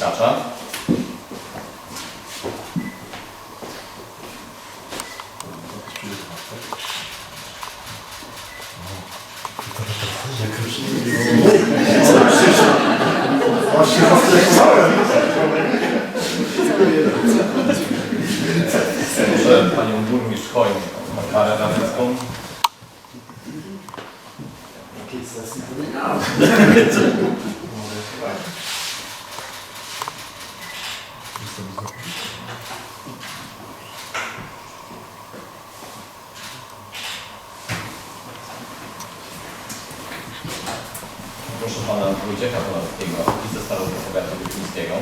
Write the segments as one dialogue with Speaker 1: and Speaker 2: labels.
Speaker 1: Skacza.
Speaker 2: Właśnie.
Speaker 1: Proszę Panią Burmistrz
Speaker 2: nie
Speaker 1: Proszę Pana Wojciecha Ponowskiego, wicestarosta powiatu Wyklińskiego.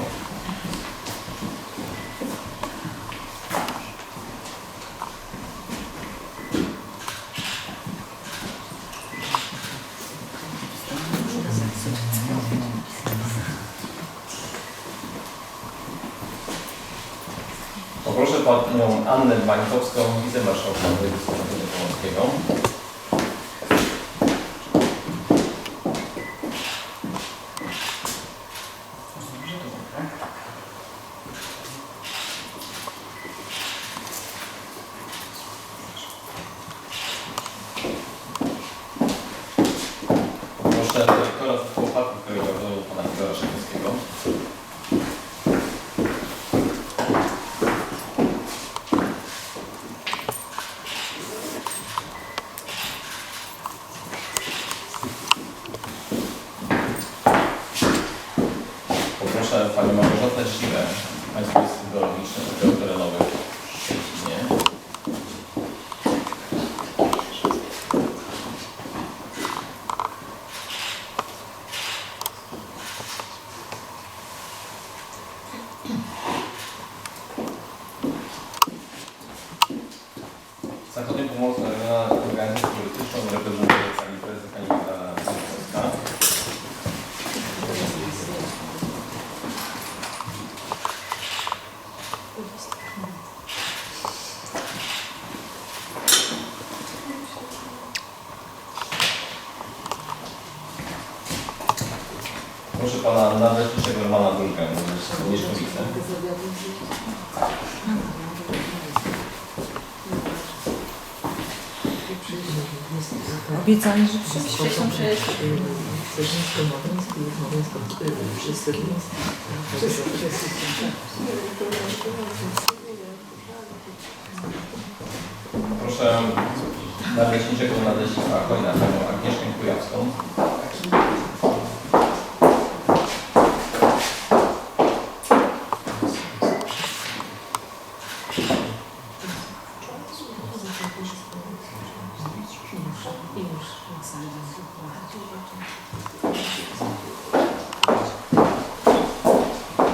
Speaker 1: Poproszę Panią Annę Bańkowską, wicemarszałka województwa pomorskiego. Proszę dyrektora zespołu parku krajobrazowego pana Igora Szybowskiego. Poproszę panią Małgorzatę Siwę, Państwo Zachodnie Pomorską Regionalną Organizację Polityczną reprezentuje pani prezes Kanimata Polska. Proszę pana nadleśniczego Romana Dulkę, z
Speaker 3: Obiecali, że przyjdzie.
Speaker 4: Wcześniej przyjeżdża.
Speaker 1: Proszę nadleśniczego nadleśnictwa Chojna, panią Agnieszkę Kujawską.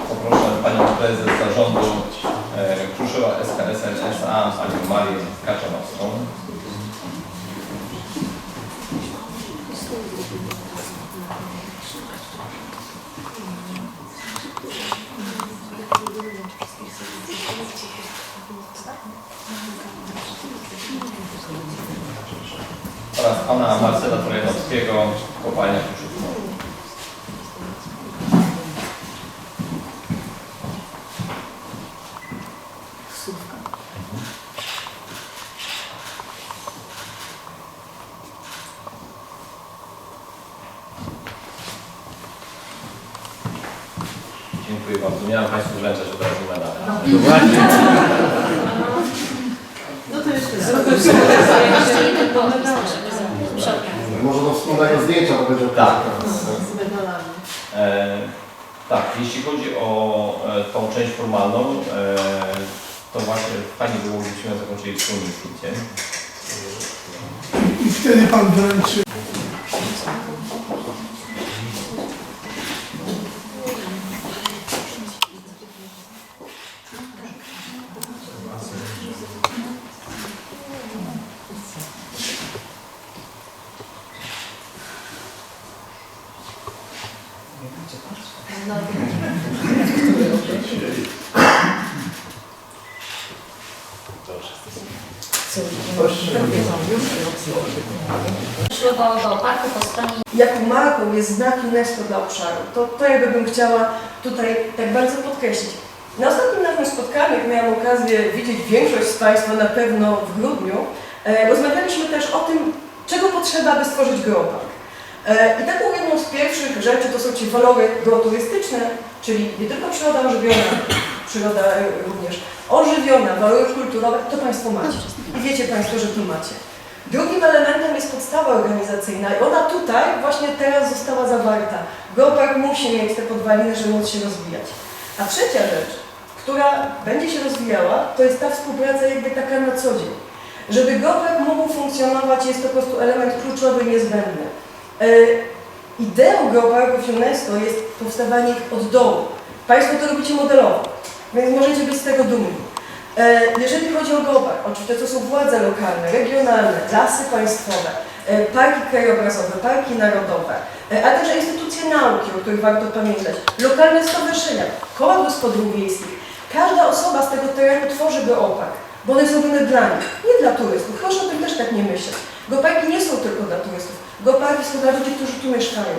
Speaker 1: Poproszę panią prezes zarządu e, SKSL SA, panią Marię Kaczanowską. oraz pana Marcela Trojanowskiego, kopalnia. Dziękuję bardzo. Miałem Państwu wręczać od razu medal.
Speaker 4: No to jeszcze
Speaker 3: Jeszcze jeden pomysł.
Speaker 2: Może do wspólnego zdjęcia to będzie
Speaker 1: Tak.
Speaker 4: z medalami.
Speaker 1: E, tak, jeśli chodzi o e, tą część formalną, e, to właśnie fajnie było, gdybyśmy zakończyli wspólnym zdjęciem.
Speaker 5: I wtedy pan wręczy.
Speaker 3: Szło do, do parku po stronie.
Speaker 5: Jaką marką jest znak UNESCO dla obszaru? To, to jakby bym chciała tutaj tak bardzo podkreślić. Na ostatnim naszym spotkaniu, jak miałam okazję widzieć większość z Państwa na pewno w grudniu, e, rozmawialiśmy też o tym, czego potrzeba, by stworzyć geopark. E, I taką jedną z pierwszych rzeczy to są ci walory geoturystyczne, czyli nie tylko przyroda ożywiona, przyroda e, również ożywiona, walory kulturowe, to Państwo macie. I wiecie Państwo, że tu macie. Drugim elementem jest podstawa organizacyjna i ona tutaj właśnie teraz została zawarta. Geopark musi mieć te podwaliny, żeby móc się rozwijać. A trzecia rzecz, która będzie się rozwijała, to jest ta współpraca jakby taka na co dzień. Żeby Geopark mógł funkcjonować, jest to po prostu element kluczowy niezbędny. Ideą geoparków UNESCO jest powstawanie ich od dołu. Państwo to robicie modelowo, więc możecie być z tego dumni. E, Jeżeli chodzi o geopark, oczywiście to są władze lokalne, regionalne, lasy państwowe, e, parki krajobrazowe, parki narodowe, e, a także instytucje nauki, o których warto pamiętać, lokalne stowarzyszenia, koła gospodyń wiejskich. Każda osoba z tego terenu tworzy geopark, bo one są robione dla nich, nie dla turystów. Proszę o tym też tak nie myśleć. Geoparki nie są tylko dla turystów. Geoparki są dla ludzi, którzy tu mieszkają.